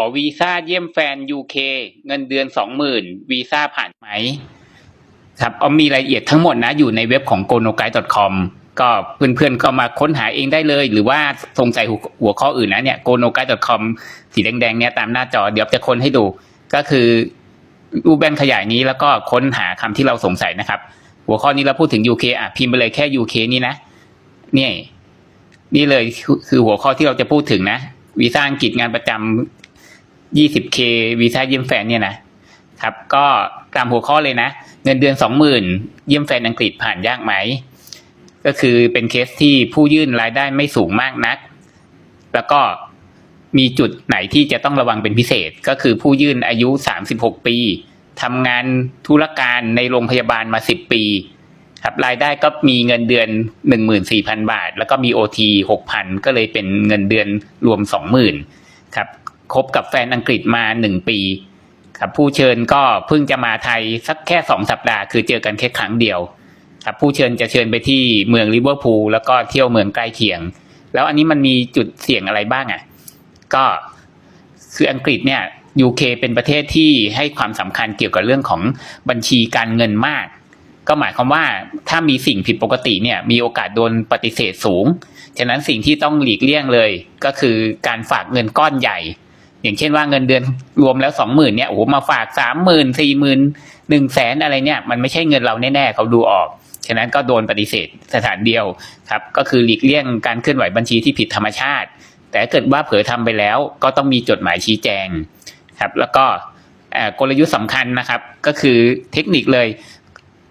อวีซ่าเยี่ยมแฟน UK เคเงินเดือนสองหมื่นวีซ่าผ่านไหมครับเอามีรายละเอียดทั้งหมดนะอยู่ในเว็บของ g o n o g u i d e c o m ก็เพื่อนๆก็มาค้นหาเองได้เลย หรือว่าสงสัยหัวข้ออื่นนะเนี่ย g o n o g u i d e c o m สีแดงๆเนี่ยตามหน้าจอเดี๋ยวจะค้นให้ดูก็คือรูปแบนขยายนี้แล้วก็ค้นหาคำที่เราสงสัยนะครับ หัวข้อนี้เราพูดถึง UK อะพิมพ์ไปเลยแค่ UK นี่นะนี่นี่เลยคือคือหัวข้อที่เราจะพูดถึงนะวีซ่าอังกฤษงานประจำ 20k วีซ่าเยี่ยมแฟนเนี่ยนะครับก็ตามหัวข้อเลยนะ เงินเดือนสองหมื่นเยี่ยมแฟนอังกฤษผ่านยากไหม ก็คือเป็นเคสที่ผู้ยื่นรายได้ไม่สูงมากนัก แล้วก็มีจุดไหนที่จะต้องระวังเป็นพิเศษ ก็คือผู้ยื่นอายุ 36 ปีทำงานธุรการในโรงพยาบาลมา 10 ปีครับรายได้ก็มีเงินเดือน 14,000 บาท แล้วก็มี OT 6,000 ก็เลยเป็นเงินเดือนรวม 20,000 ครับ คบกับแฟนอังกฤษมา1ปีครับผู้เชิญก็เพิ่งจะมาไทยสักแค่สองสัปดาห์คือเจอกันแค่ครั้งเดียวครับผู้เชิญจะเชิญไปที่เมืองลิเวอร์พูลแล้วก็เที่ยวเมืองใกล้เคียง แล้วอันนี้มันมีจุดเสี่ยงอะไรบ้างอะก็คืออังกฤษเนี่ยยูเคเป็นประเทศที่ให้ความสำคัญเกี่ยวกับเรื่องของบัญชีการเงินมาก ก็หมายความว่าถ้ามีสิ่งผิดปกติเนี่ยมีโอกาสโดนปฏิเสธสูง ฉะนั้นสิ่งที่ต้องหลีกเลี่ยงเลย ก็คือการฝากเงินก้อนใหญ่ อย่างเช่นว่าเงินเดือนรวมแล้วสองหมื่นเนี่ยโอ้โหมาฝากสามหมื่นสี่หมื่นหนึ่งแสนอะไรเนี่ย มันไม่ใช่เงินเราแน่ๆเขาดูออก ฉะนั้นก็โดนปฏิเสธสถานเดียวครับ ก็คือหลีกเลี่ยงการเคลื่อนไหวบัญชีที่ผิดธรรมชาติ แต่เกิดว่าเผลอทำไปแล้ว ก็ต้องมีจดหมายชี้แจงครับ แล้วก็กลยุทธ์สำคัญนะครับ ก็คือเทคนิคเลย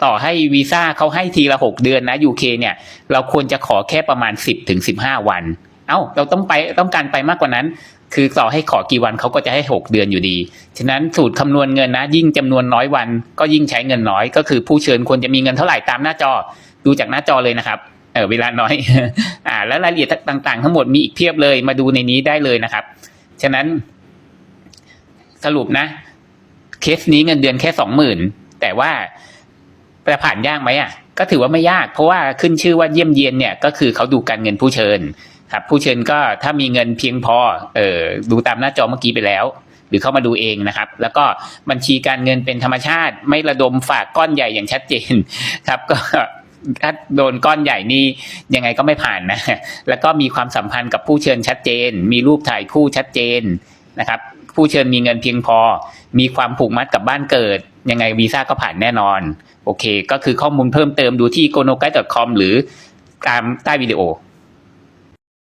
ต่อให้วีซ่าเขาให้ทีละหกเดือนนะยูเคเนี่ย เราควรจะขอแค่ประมาณสิบถึงสิบห้าวัน เอ้า เราต้องไปต้องการไปมากกว่านั้น คือต่อให้ขอกี่วันเขาก็จะให้หกเดือนอยู่ดี ฉะนั้นสูตรคำนวณเงินนะ ยิ่งจำนวนน้อยวัน ก็ยิ่งใช้เงินน้อย ก็คือผู้เชิญควรจะมีเงินเท่าไหร่ตามหน้าจอ ดูจากหน้าจอเลยนะครับเออเวลาน้อย อ่า แล้วรายละเอียดต่าง ๆ ทั้งหมดมีอีกเพียบเลยมาดูในนี้ได้เลยนะครับ ฉะนั้น สรุปนะ เคสนี้เงินเดือนแค่สองหมื่นแต่ว่าจะผ่านยากไหมอะก็ถือว่าไม่ยาก เพราะว่าขึ้นชื่อว่าเยี่ยมเยียนเนี่ยก็คือเขาดูการเงินผู้เชิญ ครับ ผู้เชิญก็ถ้ามีเงินเพียงพอเออดูตามหน้าจอเมื่อกี้ไปแล้ว หรือเข้ามาดูเองนะครับ แล้วก็บัญชีการเงินเป็นธรรมชาติ ไม่ระดมฝากก้อนใหญ่อย่างชัดเจนครับก็ถ้าโดนก้อนใหญ่นี่ยังไงก็ไม่ผ่านนะ แล้วก็มีความสัมพันธ์กับผู้เชิญชัดเจน มีรูปถ่ายคู่ชัดเจนนะครับ ผู้เชิญมีเงินเพียงพอ มีความผูกมัดกับบ้านเกิด ยังไงวีซ่าก็ผ่านแน่นอน โอเค ก็คือข้อมูลเพิ่มเติมดูที่ g o n o g u i d e c o m หรือตามใต้วิดีโอ